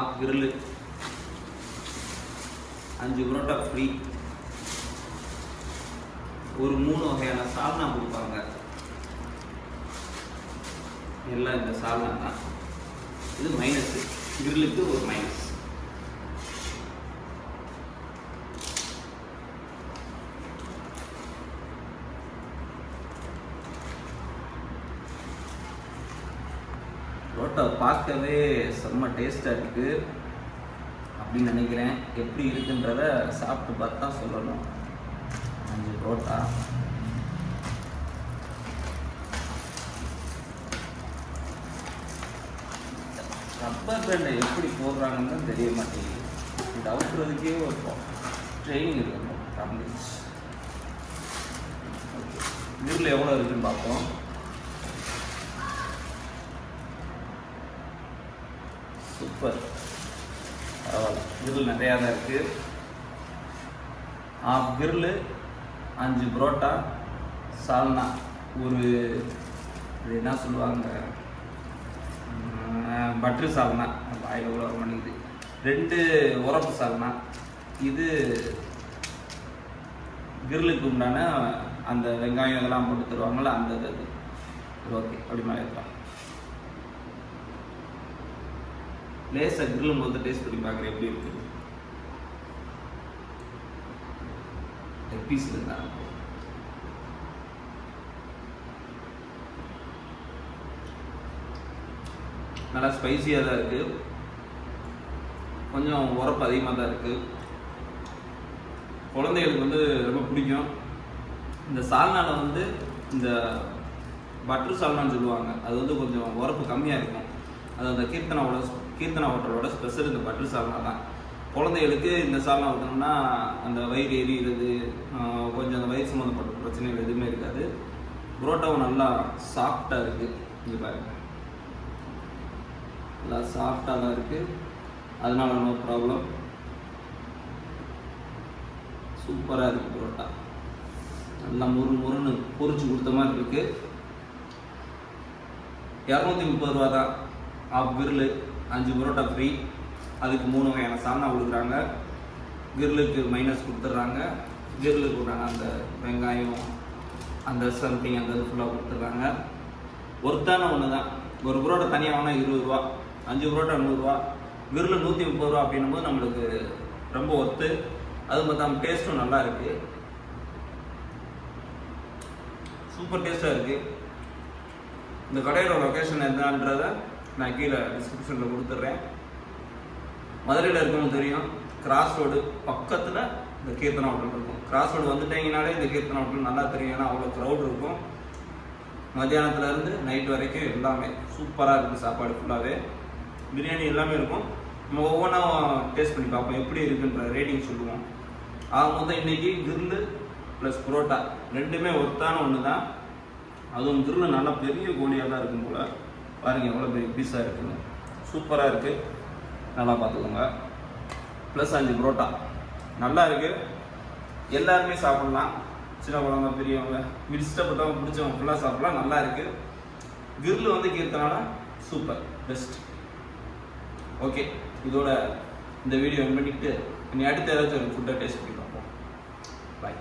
Of grill அஞ்சு parotta free ஒரு மூணு வகையான சால்னா கொடுப்பாங்க. எல்லாம் இந்த சால்னா தான். இது மைனஸ் கிரில்லுக்கு ஒரு மைனஸ் புரோட்டா பார்க்கவே செம்ம டேஸ்ட்டாக இருக்குது அப்படின்னு நினைக்கிறேன். எப்படி இருக்குன்றத சாப்பிட்டு பார்த்தா சொல்லணும். அஞ்சு புரோட்டா. ரப்பர் பேண்டை எப்படி போடுறாங்கன்னு தெரிய மாட்டேங்குது. இது அவுக்குறதுக்கே ஒரு ட்ரைனிங் இருக்கணும் தமிழ் இதில் எவ்வளோ இருக்குன்னு பார்ப்போம். சூப்பர். பரவாயில்ல கிரில் நிறையா தான் இருக்குது ஆஃப் கிரில்லு அஞ்சு புரோட்டா சால்னா. ஒரு இது என்ன சொல்லுவாங்க? பட்ரு சால்னா. வாயில் உள்ள வர ரெண்டு உரப்பு சால்னா. இது கிரிலுக்கு உண்டான அந்த வெங்காயம் இதெல்லாம் போட்டு தருவாங்கள்ல அந்த இது. ஓகே அப்படி மாதிரி இருக்கலாம் லேசாக கிரில் போது டேஸ்ட் பண்ணி பார்க்குறேன். எப்படி இருக்குது லெக் பீஸ் இருந்தா நல்லா ஸ்பைசியாக தான் இருக்குது கொஞ்சம் உரப்பு அதிகமாக தான் இருக்குது குழந்தைகளுக்கு வந்து ரொம்ப பிடிக்கும். இந்த சால்னால வந்து இந்த பட்டர் சால்னான்னு சொல்லுவாங்க. அது வந்து கொஞ்சம் உரப்பு கம்மியாக இருக்கும். அது அந்த கீர்த்தனாவோட கீர்த்தனா ஹோட்டலோட ஸ்பெஷல் இந்த பட்டர் சால்னா தான். குழந்தைகளுக்கு இந்த சால்னா ஊற்றணும்னா அந்த வயிறு எரியிறது கொஞ்சம் அந்த வயிறு சம்மந்தப்பட்ட பிரச்சனைகள் எதுவுமே இருக்காது. புரோட்டாவும் நல்லா சாஃப்டாக இருக்குது இங்கே பாருங்க. நல்லா சாஃப்டாக தான் இருக்குது அதனால நோ ப்ராப்ளம் சூப்பராக இருக்குது புரோட்டா. நல்லா முரு முருன்னு பொறிச்சு கொடுத்த மாதிரி இருக்குது இரநூத்தி முப்பது ரூபா தான். ஆஃப் கிரில்லு அஞ்சு பரோட்டா ஃப்ரீ அதுக்கு மூணு வகையான சால்னா கொடுக்குறாங்க. கிரில்லுக்கு மைனஸ் கொடுத்துட்றாங்க. கிரில்லுக்கு உண்டான அந்த வெங்காயம் அந்த சம்திங் அந்த இது ஃபுல்லாக கொடுத்துட்றாங்க. ஒர்த்தான ஒன்று தான் ஒரு புரோட்டா தனியாக வாங்கினா இருபது ரூபா. அஞ்சு புரோட்டா நூறுரூவா கிரில் நூற்றி முப்பது ரூபா அப்படின்னும் போது நம்மளுக்கு ரொம்ப ஒர்த்து அது மொத்தம் டேஸ்ட்டும் நல்லா இருக்குது சூப்பர் டேஸ்ட்டாக இருக்குது இந்த கடையோட லொக்கேஷன் என்னன்றதை நான் கீழே டிஸ்கிரிப்ஷனில் கொடுத்துட்றேன் மதுரையில் இருக்கவங்க தெரியும் கிராஸ் ரோடு பக்கத்தில் இந்த கீர்த்தன ஹோட்டல் இருக்கும். கிராஸ் ரோடு வந்துட்டீங்கனாலே இந்த கீர்த்தன ஹோட்டல் நல்லா தெரியும். ஏன்னா அவ்வளோ க்ரௌட் இருக்கும். மத்தியானத்துலேருந்து நைட் வரைக்கும் எல்லாமே சூப்பராக இருக்குது சாப்பாடு ஃபுல்லாகவே பிரியாணி எல்லாமே இருக்கும். நம்ம ஒவ்வொன்றா டேஸ்ட் பண்ணி பார்ப்போம். எப்படி இருக்குன்ற ரேட்டிங் சொல்லுவோம். ஆக மொத்தம் இன்னைக்கு கிரில்லு ப்ளஸ் புரோட்டா ரெண்டுமே ஒர்த்தான ஒன்று தான் அதுவும் கிரில்லு நல்லா பெரிய கோழியாக தான் இருக்கும் போல். பாருங்க எவ்வளோ பெரிய பீஸாக இருக்குன்னு சூப்பராக இருக்குது நல்லா பார்த்துக்கோங்க. ப்ளஸ் அஞ்சு புரோட்டா. நல்லா இருக்குது எல்லாருமே சாப்பிட்லாம். சின்ன குழந்தை பெரியவங்க இஷ்டப்பட்டவங்க பிடிச்சவங்க ஃபுல்லாக சாப்பிட்லாம். நல்லா இருக்குது கிரில் வந்து கீர்த்தனால சூப்பர் பெஸ்ட் ஓகே இதோட இந்த வீடியோ பண்ணிக்கிட்டு இனி அடுத்த ஏதாச்சும் ஒரு ஃபுட்டை டேஸ்ட் பண்ணி பார்ப்போம். பாய்